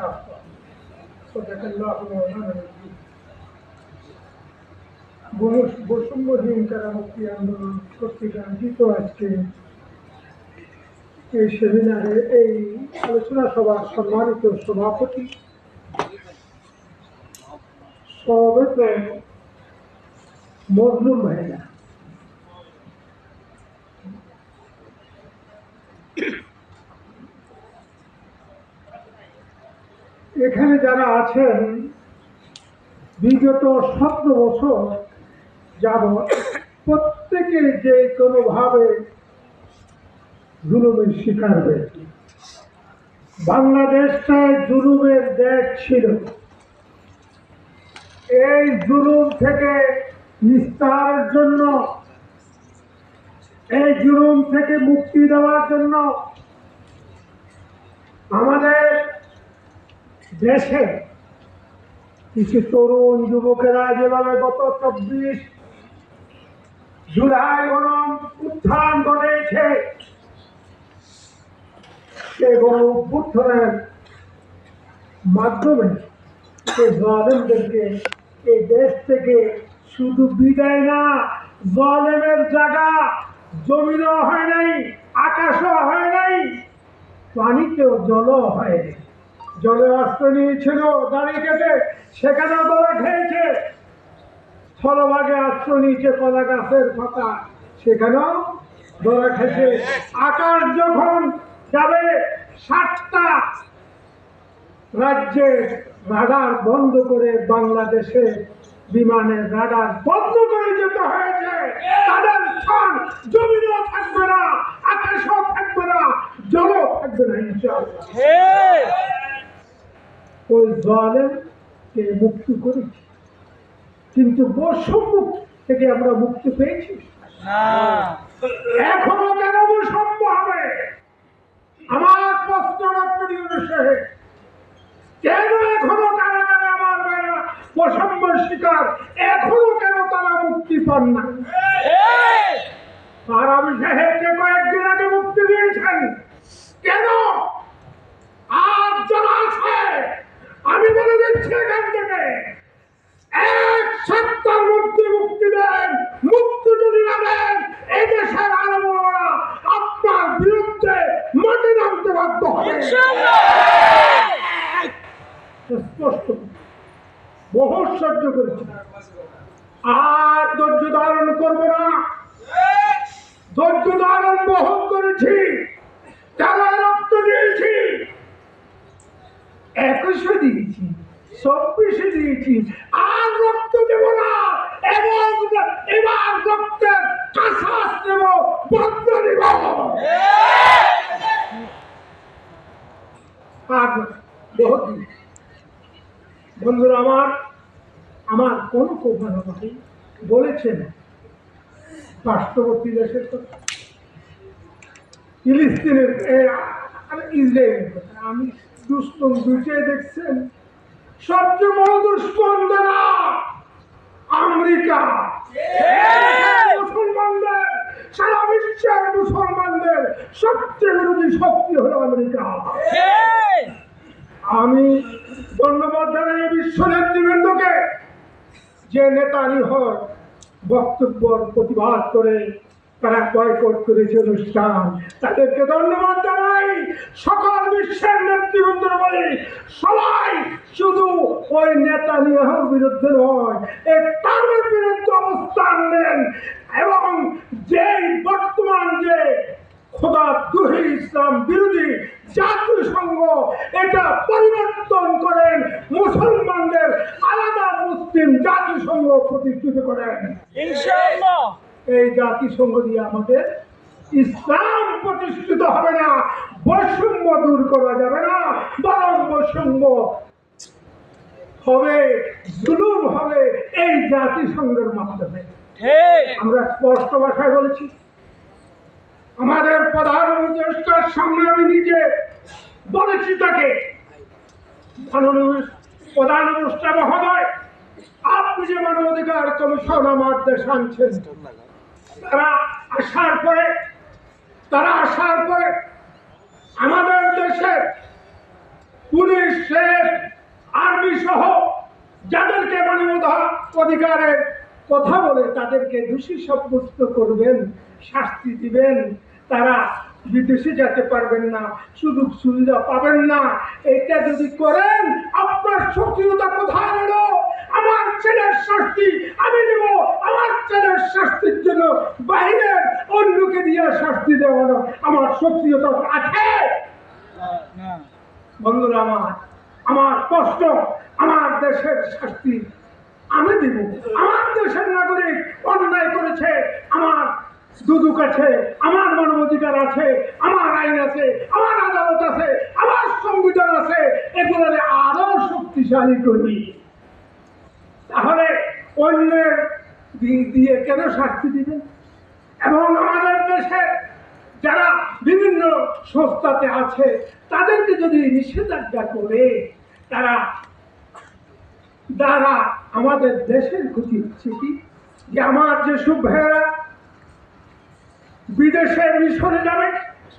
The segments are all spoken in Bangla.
كافة صدق الله مولانا العظيم বৈষ- বৈষম্যহীন কারামুক্তি আন্দোলন কর্তৃক আয়োজিত আজকে এই সেমিনারে এই আলোচনা সভার সম্মানিত সভাপতি সমবেত মজলুম ভাইরা এখানে যারা আছেন, বিগত সতেরো বছর যাবৎ প্রত্যেকে যে কোনোভাবে জুলুমের শিকার হয়েছে। বাংলাদেশটা জুলুমের দেশ ছিল। এই জুলুম থেকে নিস্তারের জন্য, এই জুলুম থেকে মুক্তি দেওয়ার জন্য আমাদের দেশে কিছু তরুণ যুবকেরা যেভাবে গত চব্বিশ জুলাই গরম উত্থান ঘটেছে, সে গণ উত্থানের মাধ্যমে সে জলেমদেরকে এই দেশ থেকে শুধু বিদায় না, জলেমের জায়গা জমিনও হয় নাই, আকাশও হয় নাই, পানিতেও জলও হয়নি জলে আশ্রয় নিয়েছিল, দাঁড়িয়ে কেটে সেখানেও দলে খেয়েছে। স্থলভাগে আশ্রয় নিয়েছে কলা গাছের পাতা। সেখানেও দলে খেয়েছে। আকাশ যখন যাবে সাতটা রাজ্যে রাডার বন্ধ করে বাংলাদেশে বিমানের রাডার বন্ধ করে যেতে হয়েছে। তাদের স্থান জমিনও থাকবে না, আকাশও থাকবে না, জলও থাকবে না, ইনশাআল্লাহ। ওই জলেরকে মুক্তি করেছি। কিন্তু বৈষম্য থেকে আমরা মুক্তি পেয়েছি। এখনও কেন বৈষম্য হবে? আমার প্রশ্ন সাহেব, কেন এখনও কারাগারে আমার মেয়েরা বৈষম্যের শিকার? এখনও কেন তারা মুক্তি পান না? আর আমি সাহেবকে কয়েকদিন আগে মুক্তি দিয়েছেন। কেন? আর যারা আছে আমি বলে দিচ্ছি এখান থেকে এক সপ্তাহের মধ্যে মুক্তি দেন মুক্তি যদি না দেন এই দেশের আলমরা আপনার বিরুদ্ধে মাঠে নামতে বাধ্য হবে স্পষ্ট। সহ্য করেছি। আর ধৈর্য ধারণ করব না। ধৈর্য ধারণ বহু করেছি। তারা রক্ত দিয়েছি। একুশে দিয়েছি, চব্বিশে দিয়েছি। আর রক্ত দেব না। এবং এবার রক্তের কাছাস নেব। বন্ধ নেব। আর বহুত দিয়েছি। বন্ধুরা আমার আমার কোন আমাকে বলেছেন পার্শ্ববর্তী দেশের কথা। ফিলিস্তিনের ইসরায়েলের কথা। আমি দুশ্মন দুইটাই দেখছেন। সবচেয়ে বড় যারা আমেরিকা। মুসলমানদের সারা বিশ্বের মুসলমানদের সবচেয়ে বিরোধী শক্তি হলো আমেরিকা। আমি ধন্যবাদ জানাই বিশ্ব নেতৃবৃন্দকে যে নেতা নিহর বক্তব্য প্রতিবাদ করে তারা বয়কট করেছে অনুষ্ঠান, তাদেরকে ধন্যবাদ জানাই। সকল বিশ্বের নেতৃবৃন্দের বলি সবাই শুধু ওই নেতা নিহর বিরুদ্ধে নয় এই টার্মের বিরুদ্ধে অবস্থান নেন এবং যেই বর্তমান যে খোদা দুহি ইসলাম বিরোধী জাতিসংঘ এটা পরিবর্তন করেন। মুসলমানদের আলাদা মুসলিম জাতিসংঘ প্রতিষ্ঠিত করেন। এই জাতিসংঘ দিয়ে আমাদের ইসলাম প্রতিষ্ঠিত হবে না বৈষম্য দূর করা যাবে না বরং বৈষম্য হবে জুলুম হবে এই জাতিসংঘের মাধ্যমে। আমরা স্পষ্ট ভাষায় বলেছি আমাদের প্রধান উপদেষ্টার সামনে আমি নিজে বলেছি তাকে প্রধান উপদেষ্টা মহোদয়, আপনি যে মানবাধিকার কমিশন আমার দেশ আনছেন, তারা আসার পরে, তারা আসার পরে আমাদের দেশের পুলিশ শেফ আর্মি সহ যাদেরকে মানবতা অধিকারের কথা বলে তাদেরকে দোষী সাব্যস্ত করবেন। শাস্তি দিবেন। তারা বিদেশে যেতে পারবেন না, সুযোগ সুবিধা পাবেন না। এটা যদি করেন, আপনার সক্রিয়তা কোথায় এলো আমার ছেলের শাস্তি আমি দেব আমার ছেলের শাস্তির জন্য বাইরের অন্যকে দিয়ে শাস্তি দেওয়ানো আমার সক্রিয়তা আছে। বন্ধুরা আমার আমার কষ্ট, আমার দেশের শাস্তি আমি দিব। আমার দেশের নাগরিক অন্যায় করেছে। আমার দুদুক আছে আমার মানবাধিকার আছে, আমার আইন আছে, আমার আদালত আছে, আমার সংবিধান আছে, এগুলো আরও শক্তিশালী করি। তাহলে অন্যের দিয়ে কেন শাস্তি দিবেন? এবং আমাদের দেশে যারা বিভিন্ন সংস্থাতে আছে, তাদেরকে যদি নিষেধাজ্ঞা করে, তারা দ্বারা আমাদের দেশের ক্ষতি হচ্ছে কি? যে আমার যে ভাইয়েরা বিদেশে মিশনে যাবে,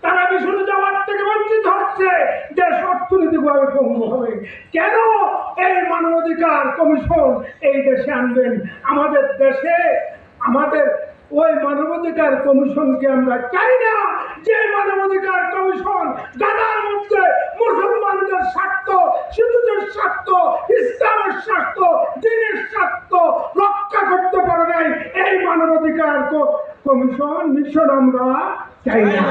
তারা মিশনে যাওয়ার থেকে বঞ্চিত হচ্ছে। দেশ অর্থনৈতিকভাবে পঙ্গু হবে। কেন এই মানবাধিকার কমিশন এই দেশে আনবেন? আমাদের দেশে, আমাদের ওই মানবাধিকার কমিশনকে আমরা চাই না। যে মানবাধিকার কমিশন দাদার মধ্যে মুসলমানদের স্বার্থ, শিশুদের স্বার্থ, ইসলামের স্বার্থ, দিনের স্বার্থ রক্ষা করতে পারে নাই, এই মানবাধিকার কমিশন মিশন আমরা চাই না।